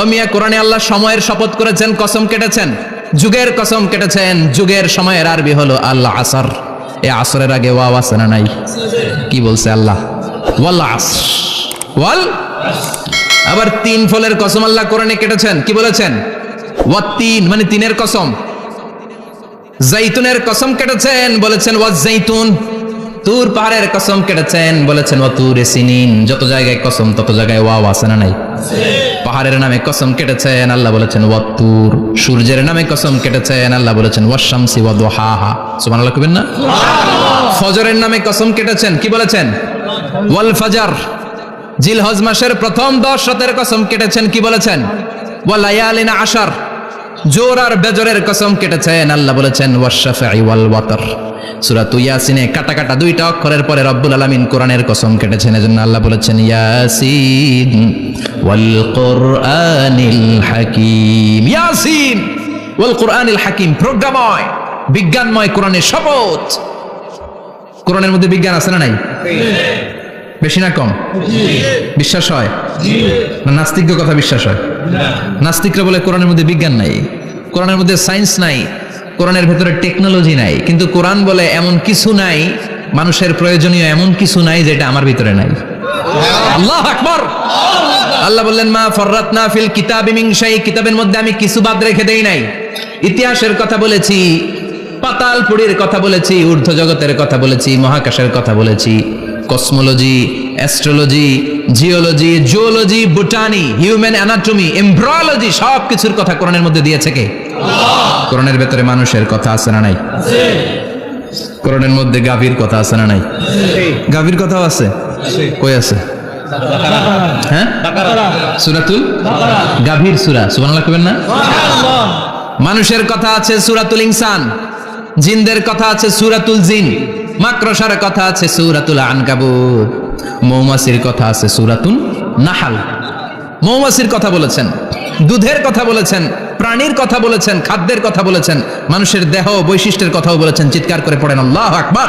ও মিয়া কোরআনে আল্লাহ সময়ের শপথ করেছেন, কসম কেটেছেন? যুগের কসম কেটেছেন, যুগের সময়ের আরবি হলো আল্লাহ আসর এ আসরের আগে ওয়াও আছে না নাই? কি বলছে আল্লাহ? আস আবার তিন ফলের কসম আল্লাহ কোরআনে কেটেছেন, কি বলেছেন? ওয়া তিন মানে তিনের কসম। জাইতুনের কসম কেটেছেন, বলেছেন ওয়া জাইতুন তুর পাহাড়ের কসম কেটেছেন, বলেছেন, ও তুর সিনিন। যত জায়গায় কসম, তত জায়গায় ওয়াও আছে না নাই? পাহাড়ের নামে কসম কেটেছেন, আল্লাহ বলেছেন ওয়া তুর। সূর্যের নামে কসম কেটেছেন, আল্লাহ বলেছেন ওয়া শামসি ওয়া দুহাহা। সুবহানাল্লাহ কইবেন না? ফজরের নামে কসম কেটেছেন, কি বলেছেন? ওয়াল ফাজার। জিলহজ মাসের প্রথম দশ রাতের কসম কেটেছেন, কি বলেছেন? ওয়া লায়ালিনা আশার। জোর আর বেজরের কসম কেটেছেন আল্লাহ বলেছেন ওয়াশাফাই ওয়াল ওয়াতর সূরা ইয়াসিনে কাটা কাটা দুইটা অক্ষরের পরে রব্বুল আলামিন কোরআনের কসম কেটেছেন এজন্য আল্লাহ বলেছেন ইয়াসিন ওয়াল কোরআনিল হাকিম। ইয়াসিন ওয়াল কোরআনিল হাকিম প্রজ্ঞাময় বিজ্ঞানময় কোরআনের শপথ। কোরআনের মধ্যে বিজ্ঞান আছে না নাই? বেশি না কম? বিশ্বাস হয়? না নাস্তিকদের কথা বিশ্বাস হয়? নাস্তিকরা বলে কোরআনের মধ্যে বিজ্ঞান নাই, কোরআনের মধ্যে সায়েন্স নাই, কোরআনের ভেতরে টেকনোলজি নাই, কিন্তু কোরআন বলে এমন কিছু নাই, মানুষের প্রয়োজনীয় এমন কিছু নাই যেটা আমার ভিতরে নাই। আল্লাহ আকবর! আল্লাহ বললেন, মা ফররাত না ফিল কিতাব মিংসাই কিতাবের মধ্যে আমি কিছু বাদ রেখে দেই নাই। ইতিহাসের কথা বলেছি পাতাল পুরীর কথা বলেছি ঊর্ধ্ব জগতের কথা বলেছি, মহাকাশের কথা বলেছি। Cosmology astrology geology zoology botany human anatomy embryology সব কিছুর কথা কোরআনের মধ্যে দিয়েছে কে? কোরআনের ভেতরে মানুষের কথা আছে না নাই? কোরআনের মধ্যে গাভীর কথা আছে না নাই? গাভীর কথাও আছে? কই আছে? হ্যাঁ? সুরাতুল? গাভীর সুরা সুবহানাল্লাহ কইবেন না? মানুষের কথা আছে সুরাতুল ইনসান জিনদের কথা আছে সুরাতুল জিন। মাকড়সার কথা আছে সুরাতুল আনকাবুত মৌমাছির কথা আছে সুরাতুল নাহাল। মৌমাছির কথা বলেছেন, দুধের কথা বলেছেন, প্রাণীর কথা বলেছেন, খাদ্যের কথা বলেছেন, মানুষের দেহ বৈশিষ্ট্যের কথাও বলেছেন। চিৎকার করে পড়েন, আল্লাহ আকবার।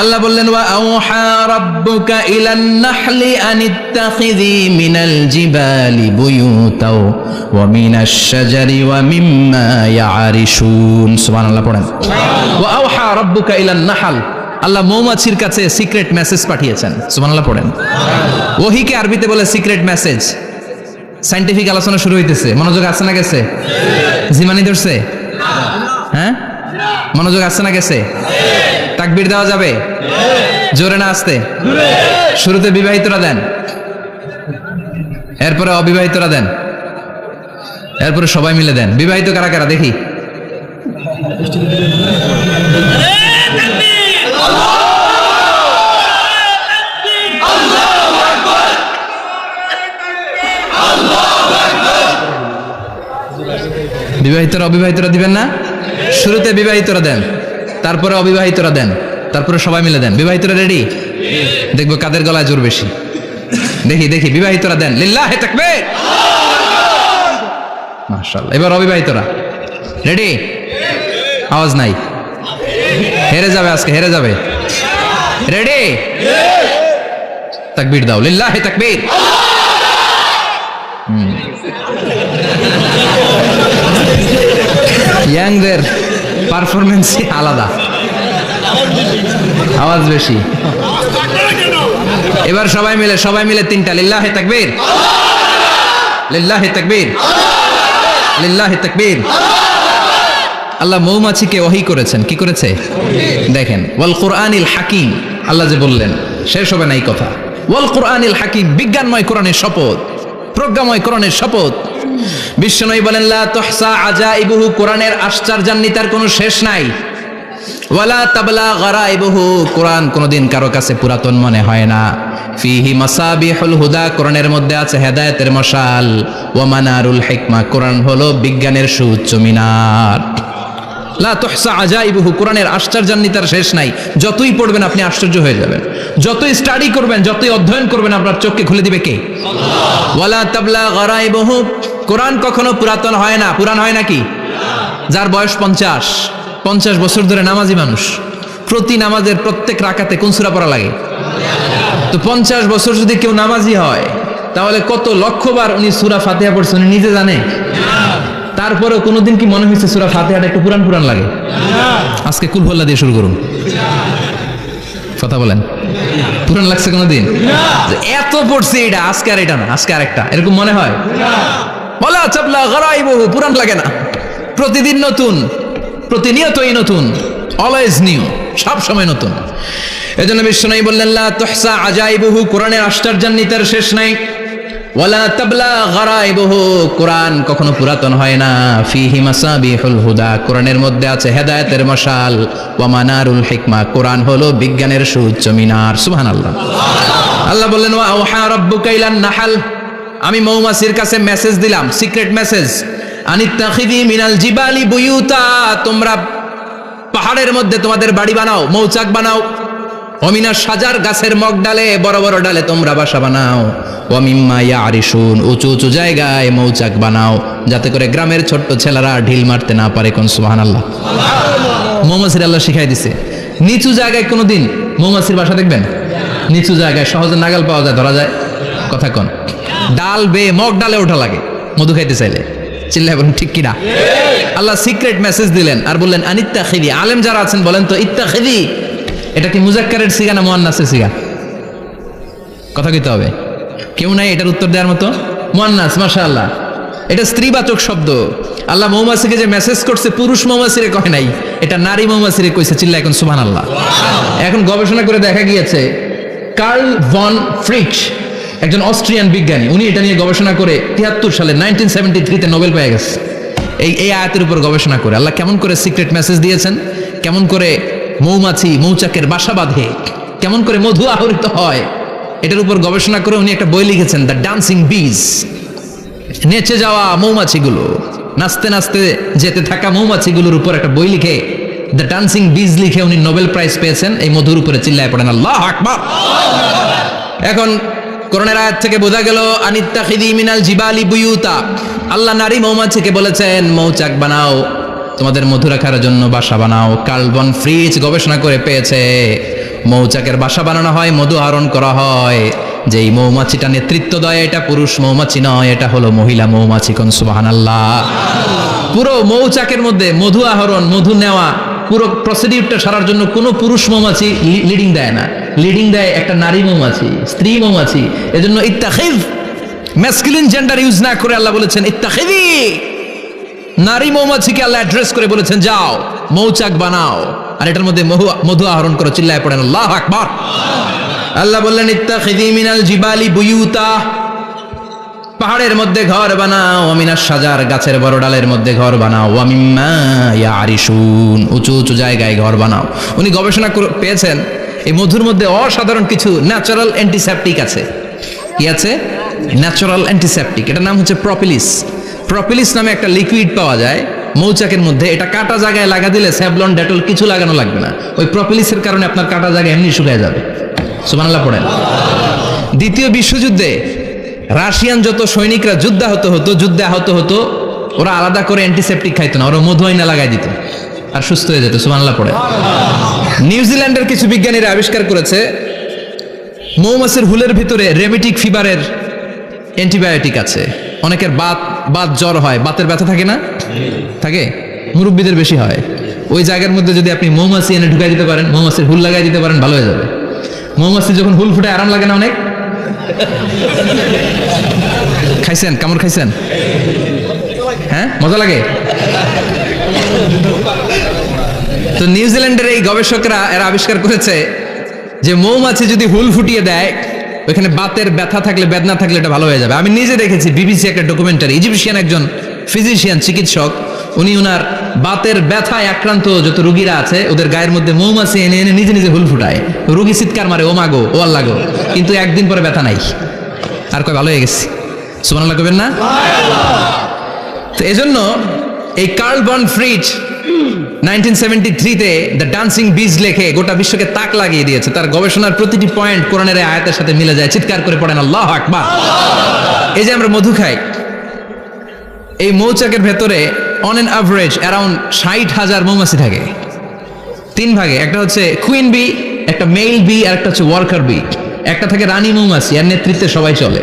আল্লাহ বললেন ওয়া আওহা রাব্বুকা ইলান নাহলি আনিত্তাখিযি মিনাল জিবালি বুয়ুতাও ওয়া মিনাশ শাজারি ওয়া মিম্মা ইয়ারিশুন। সুবহানাল্লাহ পড়েন। ওয়া আওহা রাব্বুকা ইলান নাহল। আল্লাহ মৌমাছির কাছে সিক্রেট মেসেজ পাঠিয়েছেন। সুবহানাল্লাহ পড়েন। ওহিকে আরবিতে বলে সিক্রেট মেসেজ। সাইন্টিফিক আলোচনা শুরু হইতেছে। মনোযোগ আছে না গেছে? জিমানি ধরছে? হ্যাঁ? মনোযোগ আছে না গেছে? তাকবির দেওয়া যাবে? জোরে না আসতে? শুরুতে বিবাহিতরা দেন। এরপরে অবিবাহিতরা দেন। এরপরে সবাই মিলে দেন। বিবাহিত কারা কারা? দেখি। বিবাহিতরা, অবিবাহিতরা দিবেন না? শুরুতে বিবাহিতরা দেন। তারপরে অবিবাহিতরা দেন। তারপরে সবাই মিলে দেন। বিবাহিতরা রেডি দেখব কাদের গলায় জোর বেশি। দেখি দেখি, বিবাহিতরা দেন। লিল্লাহ থাকবে মাশাআল্লাহ। এবার অবিবাহিতরা। রেডি আওয়াজ নাই। হেরে যাবে আজকে, হেরে যাবে। রেডি তাকবীর দাও। লিল্লাহ তাকবীর! ইয়াংদের পারফরমেন্সই আলাদা। আওয়াজ বেশি। এবার সবাই মিলে সবাই মিলে তিনটা। লিল্লাহে তাকবীর। লিল্লাহে তাকবীর। লিল্লাহে তাকবীর। আল্লাহ মৌমাছিকে ওহি করেছেন। কি করেছে? দেখেন, ওয়াল কোরআনিল হাকিম। আল্লাহ যে বললেন, শেষ হবে না এই কথা। ওয়াল কোরআনিল হাকিম, বিজ্ঞানময় কোরআনের শপথ, প্রজ্ঞাময় কোরআনের শপথ। বিশ্বনবী বলেন, লা তুহসা আজাইবুহু কোরআনের আশ্চর্যান্বিতার কোনো শেষ নাই। ওয়ালা তাবলা গারাইবুহু কোরআন কোনোদিন কারও কাছে পুরাতন মনে হয় না। ফিহি মাসাবিহুল হুদা কোরআনের মধ্যে আছে হেদায়েতের মশাল। ওয়া মানারুল হিকমা কোরআন হলো বিজ্ঞানের সুউচ্চ মিনার। লা তুহসা আজাইবুহু কোরআনের আশ্চর্যান্বিতার শেষ নাই। যতই পড়বেন আপনি আশ্চর্য হয়ে যাবেন। যতই স্টাডি করবেন, যতই অধ্যয়ন করবেন, আপনার চোখকে খুলে দিবে কে? ওয়ালা তাবলা গারাইবুহু কোরআন কখনো পুরাতন হয় না। পুরান হয় নাকি? যার বয়স পঞ্চাশ। পঞ্চাশ বছর ধরে নামাজি মানুষ। প্রতি নামাজের প্রত্যেক রাকাতে কোন সুরা পড়া লাগে? তো পঞ্চাশ বছর যদি কেউ নামাজি হয় তাহলে কত লক্ষবার উনি সুরা ফাতেহা পড়ছে উনি নিজে জানে? তারপরেও কোনোদিন কি মনে হয়েছে সুরা ফাতিহাটা একটু পুরান পুরান লাগে? আজকে কুলহল্লা দিয়ে শুরু করুন। কথা বলেন। পুরান লাগছে কোনোদিন? এত পড়ছি এটা আজকে আর এটা না আজকে আর একটা এরকম মনে হয়? বলা চাপলা গড়াই বহু পুরান লাগে না। প্রতিদিন নতুন, প্রতিনিয়তই নতুন অলওয়েজ নিউ সব সময় নতুন। এজন্য বিশ্বনাই বললেন, লা তুহসা আজাইবুহু, কোরআনের আশ্চর্যান্বিতার শেষ নাই। ওয়ালা তাবলা গারাইবুহু, কোরআন কখনো পুরাতন হয় না। ফিহি মাসাবিহুল হুদা, কোরআনের মধ্যে আছে হেদায়েতের মশাল। ওয়া মানারুল হিকমা, কোরআন হলো বিজ্ঞানের সুউচ্চ মিনার। সুবহানাল্লাহ। আল্লাহ বললেন, ওয়া আওহা রাব্বুকা ইলান নাহাল। আমি মৌমাছির কাছে মেসেজ দিলাম সিক্রেট মেসেজ আনিত্তাখিদি মিনাল জিবালি বুয়ুতা, তোমরা পাহাড়ের মধ্যে তোমাদের বাড়ি বানাও, মৌচাক বানাও। অমিনা সাজার গাছের মগ ডালে, বড় বড় ডালে তোমরা বাসা বানাও। অমিম্মা ইয়ারিসুন উঁচু উঁচু জায়গায় মৌচাক বানাও, যাতে করে গ্রামের ছোট্ট ছেলেরা ঢিল মারতে না পারে, কোন সুহান আল্লাহ মৌমাছির আল্লাহ শিখাই দিছে। নিচু জায়গায় কোনোদিন মৌমাছির বাসা দেখবেন? নিচু জায়গায় সহজে নাগাল পাওয়া যায়, ধরা যায়। কথা কোন। ডাল বে মগ ডালে ওঠা লাগে। মধু খাইতে চাইলে। চিল্লাই বলুন, ঠিক কিনা? আল্লাহ সিক্রেট মেসেজ দিলেন আর বললেন আনিত্তা খিদি আলেম যারা আছেন, বলেন তো ইত্তা খিদি এটা কি মুজাক্কারের সিগা না মোয়ান্নাসের সিগা? কথা কইতে হবে। কেউ নাই এটার উত্তর দেওয়ার মতো? মোয়ান্নাস, মাশাআল্লাহ। এটা স্ত্রীবাচক শব্দ। আল্লাহ মৌমাছিকে যে মেসেজ করছে, পুরুষ মৌমাছিরে কয় নাই। এটা নারী মৌমাছিরে কইছে চিল্লা এখন সুবহান আল্লাহ এখন গবেষণা করে দেখা গিয়েছে, কার্ল ভন ফ্রিচ একজন অস্ট্রিয়ান বিজ্ঞানী, উনি এটা নিয়ে গবেষণা করে তিয়াত্তর সালে নাইনটিন সেভেন্টি থ্রিতে নোবেল পেয়ে গেছে। এই এই আয়াতের উপর গবেষণা করে। আল্লাহ কেমন করে সিক্রেট মেসেজ দিয়েছেন? কেমন করে মৌমাছি, মৌচাকের বাসা বাঁধে? কেমন করে মধু আহরিত হয়? এটার উপর গবেষণা করে উনি একটা বই লিখেছেন দ্য ডান্সিং বিজ নেচে যাওয়া মৌমাছিগুলো, নাচতে নাচতে যেতে থাকা মৌমাছিগুলোর উপর একটা বই লিখে দ্য ডান্সিং বিজ লিখে উনি নোবেল প্রাইজ পেয়েছেন। এই মধুর উপরে চিল্লায় পড়েন, আল্লাহ আকবার! এখন করোনার আয়াত থেকে বোঝা গেল, আনিত্তাখিদি মিনাল জিবালি বুয়ুতা। আল্লাহ নারী মৌমাছিকে বলেছেন, মৌচাক বানাও, তোমাদের মধু রাখার জন্য বাসা বানাও। কার্বন ফ্রিজ গবেষণা করে পেয়েছে, মৌচাকের বাসা বানানো হয়, মধু আহরণ করা হয়। যেই মৌমাছিটা নেতৃত্ব দেয়, এটা পুরুষ মৌমাছি নয়, এটা হলো মহিলা মৌমাছি কোন সুবাহান আল্লাহ পুরো মৌচাকের মধ্যে মধু আহরণ, মধু নেওয়া, পুরো প্রসিডিউরটা সারার জন্য কোনো পুরুষ মৌমাছি লিডিং দেয় না। লিডিং দেয় একটা নারী মৌমাছি, স্ত্রী মৌমাছি। এজন্য ইত্তাখিদ ম্যাসকুলিন জেন্ডার ইউজ না করে আল্লাহ বলেছেন ইত্তাখিদি নারী মৌমাছিকে আল্লাহ অ্যাড্রেস করে বলেছেন, যাও, মৌচাক বানাও। আর এটার মধ্যে মহু, মধু আহরণ করে, চিল্লায় পড়েন, আল্লাহ আকবার। আল্লাহ বললেন ইত্তাখিদি মিনাল জিবালি বুয়ুতা। পাহাড়ের মধ্যে ঘর বানাও অমিনার সাজার গাছের বড় ডালের মধ্যে ঘর বানাও অমিম্মা ইয়ারিসুন উঁচু উঁচু জায়গায় ঘর বানাও। উনি গবেষণা পেয়েছেন। এই মধুর মধ্যে অসাধারণ কিছু ন্যাচারাল অ্যান্টিসেপটিক আছে। কি আছে? ন্যাচারাল অ্যান্টিসেপটিক এটার নাম হচ্ছে প্রপিলিস প্রপিলিস নামে একটা লিকুইড পাওয়া যায় মৌচাকের মধ্যে। এটা কাটা জায়গায় লাগা দিলে স্যাভলন, ডেটল কিছু লাগানো লাগবে না। ওই প্রপিলিসের কারণে আপনার কাটা জায়গা এমনি শুকিয়ে যাবে। সুবহানাল্লাহ পড়েন। দ্বিতীয় বিশ্বযুদ্ধে রাশিয়ান যত সৈনিকরা যুদ্ধাহত হতো যুদ্ধে আহত হতো, ওরা আলাদা করে অ্যান্টিসেপটিক খাইতো না। ওরা মধু আইনা লাগাই দিত। আর সুস্থ হয়ে যেত। সুবহানাল্লাহ পড়ে নিউজিল্যান্ডের কিছু বিজ্ঞানীরা আবিষ্কার করেছে, মৌমাছির হুলের ভিতরে রেমিটিক ফিভারের অ্যান্টিবায়োটিক আছে। অনেকের বাত বাত জ্বর হয়, বাতের ব্যথা থাকে না? থাকে? মুরব্বীদের বেশি হয়। ওই জায়গার মধ্যে যদি আপনি মৌমাছি এনে ঢুকাই দিতে পারেন, মৌমাছির হুল লাগাই দিতে পারেন, ভালো হয়ে যাবে। মৌমাছি যখন হুল ফুটে আরাম লাগে না অনেক? খাইছেন? কামড় খাইছেন? হ্যাঁ? মজা লাগে? তো নিউজিল্যান্ডের এই গবেষকরা এরা আবিষ্কার করেছে যে মৌমাছি যদি হুল ফুটিয়ে দেয়, ওইখানে বাতের ব্যথা থাকলে, বেদনা থাকলে এটা ভালো হয়ে যাবে। আমি নিজে দেখেছি, বিবিসি একটা ডকুমেন্টারি ইজিপশিয়ান একজন ফিজিশিয়ান চিকিৎসক, উনি ওনার বাতের ব্যথায় আক্রান্ত যত রুগীরা আছে, ওদের গায়ের মধ্যে মৌমাছি এনে এনে নিজে নিজে হুল ফুটায়। রুগী চিৎকার মারে, ও মাগো ও আল্লাগো কিন্তু একদিন পরে ব্যথা নাই। আর কয়, ভালো হয়ে গেছি। সুমানাল্লাহ কবেন না? তো এজন্য এই Karl von Frisch nineteen seventy থ্রিতে দ্য ডান্সিং বিজ লেখে গোটা বিশ্বকে তাক লাগিয়ে দিয়েছে। তার গবেষণার প্রতিটি পয়েন্ট কোরআনের আয়াতের সাথে মিলে যায়। চিৎকার করে পড়েন, আল্লাহ আকবার! এই যে আমরা মধু খাই, এই মৌচাকের ভেতরে অন এন অ্যাভারেজ অ্যারাউন্ড ষাট হাজার মৌমাছি থাকে। তিন ভাগে, একটা হচ্ছে কুইন বি একটা মেল বি আর একটা হচ্ছে ওয়ার্কার বি একটা থাকে রানী মৌমাছি আর নেতৃত্বে সবাই চলে।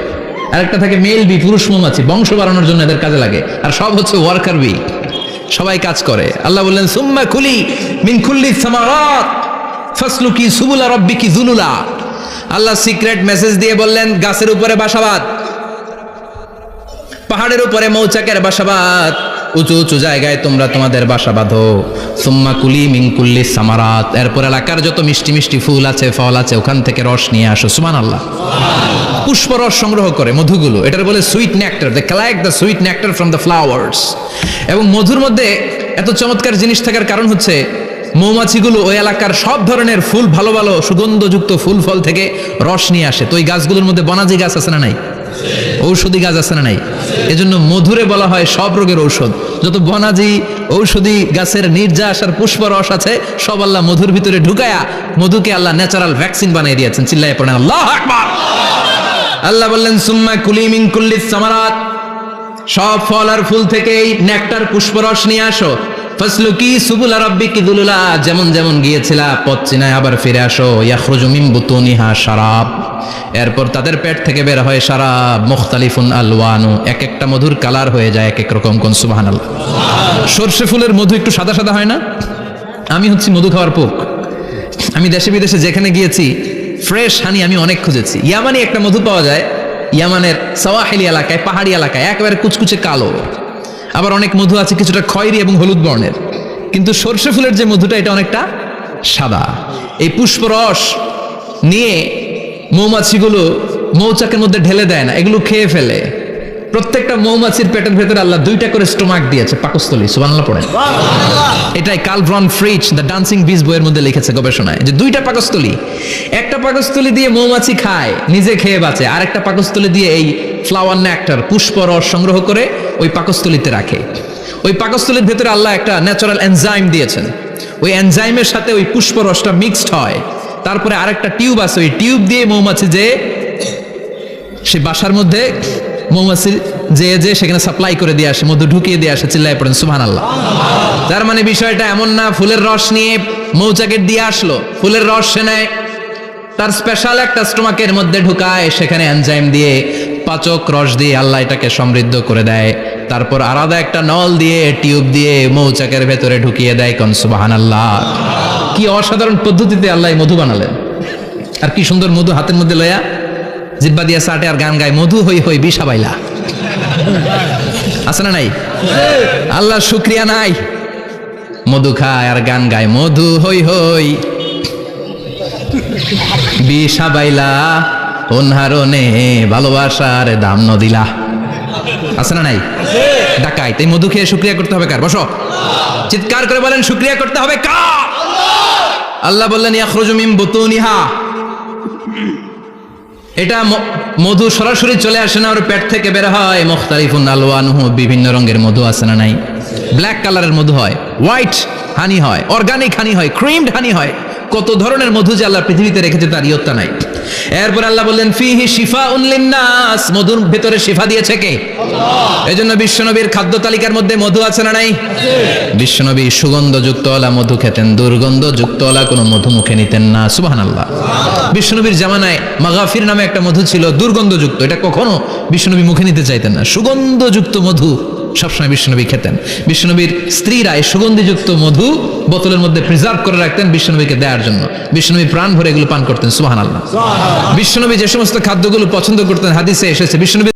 আরেকটা থাকে মেল বি পুরুষ মৌমাছি, বংশ বাড়ানোর জন্য এদের কাজে লাগে। আর সব হচ্ছে ওয়ার্কার বি সবাই কাজ করে। আল্লাহ বললেন, সুম্মা খুলি মিন কুল্লি সামারাত, ফাসলুকি সুবুলা রব্বিকি জুলুলা। আল্লাহ সিক্রেট মেসেজ দিয়ে বললেন, গাছের উপরে বাসাবাদ, পাহাড়ের উপরে মৌচাকের বাসাবাদ। উঁচু উঁচু জায়গায় তোমরা তোমাদের বাসা বাঁধো। সুম্মা কুলি মিঙ্কুল্লি সামারাত। এরপর এলাকার যত মিষ্টি মিষ্টি ফুল আছে, ফল আছে, ওখান থেকে রস নিয়ে আসো। সুমান আল্লাহ পুষ্প রস সংগ্রহ করে মধুগুলো। এটার বলে sweet nectar they collect the sweet nectar from the flowers এবং মধুর মধ্যে এত চমৎকার জিনিস থাকার কারণ হচ্ছে, মৌমাছিগুলো ওই এলাকার সব ধরনের ফুল, ভালো ভালো সুগন্ধযুক্ত ফুল, ফল থেকে রস নিয়ে আসে। তো ওই গাছগুলোর মধ্যে বনাজি গাছ আছে না নাই? ঔষধি গাছ আছে না নাই? এজন্য মধুরে বলা হয় সব রোগের ঔষধ। যত বনাজি ঔষধি গাছের নির্যাস আর পুষ্প রস আছে, সব আল্লাহ মধুর ভিতরে ঢুকায়া মধুকে আল্লাহ ন্যাচারাল ভ্যাকসিন বানিয়ে দিয়েছেন। চিল্লায় পড়েন, আল্লাহ আল্লাহ বললেন, সুম্মা কুলি মিন কুল্লি সামারাত। সব ফল আর ফুল থেকেই নেকটার পুষ্পরস নিয়ে আসো। ফসলুকি সুবুলা রাব্বিকি দুলুলা? যেমন যেমন গিয়েছিলা, পথ চিনায় আবার ফিরে আসো। ইয়াখরুজু মিন বুতুনিহা শারাব। এরপর তাদের পেট থেকে বের হয় শারাব, মুখতালিফুন আলওয়ানু। এক একটা মধুর কালার হয়ে যায় এক এক রকম কোন, সুবহানাল্লাহ। সর্ষে ফুলের মধু একটু সাদা সাদা হয় না? আমি হচ্ছি মধু খাওয়ার পোক। আমি দেশে বিদেশে যেখানে গিয়েছি, ফ্রেশ হানি আমি অনেক খুঁজেছি। ইয়ামানি একটা মধু পাওয়া যায়, ইয়ামানের সাওয়াহিলি এলাকায়, পাহাড়ি এলাকায়, একেবারে কুচকুচে কালো। আবার অনেক মধু আছে কিছুটা খয়েরি এবং হলুদ বর্ণের। কিন্তু সর্ষে ফুলের যে মধুটা এটা অনেকটা সাদা। এই পুষ্পরস নিয়ে মৌমাছিগুলো মৌচাকের মধ্যে ঢেলে দেয় না এগুলো খেয়ে ফেলে। প্রত্যেকটা মৌমাছির পেটের ভেতরে আল্লাহ দুইটা করে স্টোমাক দিয়েছে পাকস্থলী সুবানাল্লাহ পড়েন। এটাই কাল ব্রন ফ্রিচ দ্য ডান্সিং বিজ বইয়ের মধ্যে লিখেছে গবেষণায় যে দুইটা পাকস্থলী একটা পাকস্থলী দিয়ে মৌমাছি খায় নিজে খেয়ে বাঁচে আর একটা পাকস্থলী দিয়ে এই ফ্লাওয়ার নেক্টার পুষ্প রস সংগ্রহ করে ওই পাকস্থলীতে রাখে। ওই পাকস্থলীর ভেতরে আল্লাহ একটা ন্যাচারাল এনজাইম দিয়েছেন। ওই এনজাইমের সাথে ওই পুষ্প রসটা মিক্সড হয়। তারপরে আরেকটা টিউব আছে, ওই টিউব দিয়ে মৌমাছি যে, সে বাসার মধ্যে মৌমাছি যে যে সেখানে সাপ্লাই করে দিয়ে আসে মধু ঢুকিয়ে দিয়ে আসে, চিল্লায় পড়েন সুহান আল্লাহ তার মানে বিষয়টা এমন না, ফুলের রস নিয়ে মৌচাকের দিয়ে আসলো, ফুলের রস সে নেয়। তার স্পেশাল একটা স্টোমাকের মধ্যে ঢুকায়, সেখানে এনজাইম দিয়ে পাচক রস দিয়ে আল্লাহ এটাকে সমৃদ্ধ করে দেয়। তারপর আলাদা একটা নল দিয়ে, টিউব দিয়ে মৌচাকের ভেতরে ঢুকিয়ে দেয় কন সুবাহান আল্লাহ কি অসাধারণ পদ্ধতিতে আল্লাহ মধু বানালেন। আর কি সুন্দর মধু হাতের মধ্যে লয়া। জিব্বা দিয়া সাটে আর গান গায়, মধু হই হই বিষা বাইলা। আছে না নাই? আল্লাহ শুক্রিয়া নাই। মধু খায় আর গান গায়, মধু হই হই বিষা বাইলা। অনহারণে ভালোবাসার দাম নদিলা আছে না নাই? ডাকাই তাই মধু খেয়ে শুক্রিয়া করতে হবে কার? বসো। চিৎকার করে বলেন, শুক্রিয়া করতে হবে কার? আল্লাহ বললেন, ইয়াখরুজু মিন বুতুনিহা। এটা মধু সরাসরি চলে আসে না, ওর পেট থেকে বের হয়। মুখতারিফুন আলওয়ানহু, বিভিন্ন রঙের মধু আছে না নাই? ব্ল্যাক কালারের মধু হয়, হোয়াইট হানি হয়, অর্গানিক হানি হয়, ক্রিমড হানি হয়। কত ধরনের মধু যে আল্লাহ পৃথিবীতে রেখেছে তার ইয়ত্তা নাই। এরপর আল্লাহ বললেন ফিহি শিফা উল্লিন্নাস মধুর ভেতরে শিফা দিয়েছে কে? এজন্য বিশ্বনবীর খাদ্য তালিকার মধ্যে মধু আছে না নাই? বিশ্বনবী সুগন্ধযুক্ত ওলা মধু খেতেন দুর্গন্ধযুক্ত ওলা কোনো মধু মুখে নিতেন না সুবাহান আল্লাহ বিশ্বনবীর জামানায় মাগাফির নামে একটা মধু ছিল দুর্গন্ধযুক্ত। এটা কখনো বিশ্বনবী মুখে নিতে চাইতেন না। সুগন্ধযুক্ত মধু সবসময় বিশ্বনবী খেতেন। বিশ্বনবীর স্ত্রীরা এই সুগন্ধিযুক্ত মধু বোতলের মধ্যে প্রিজার্ভ করে রাখতেন বিশ্বনবীকে দেওয়ার জন্য। বিশ্বনবী প্রাণ ভরে এগুলো পান করতেন সুহান আল্লাহ বিশ্বনবী যে সমস্ত খাদ্যগুলো পছন্দ করতেন হাদিসে এসেছে বিশ্বনবী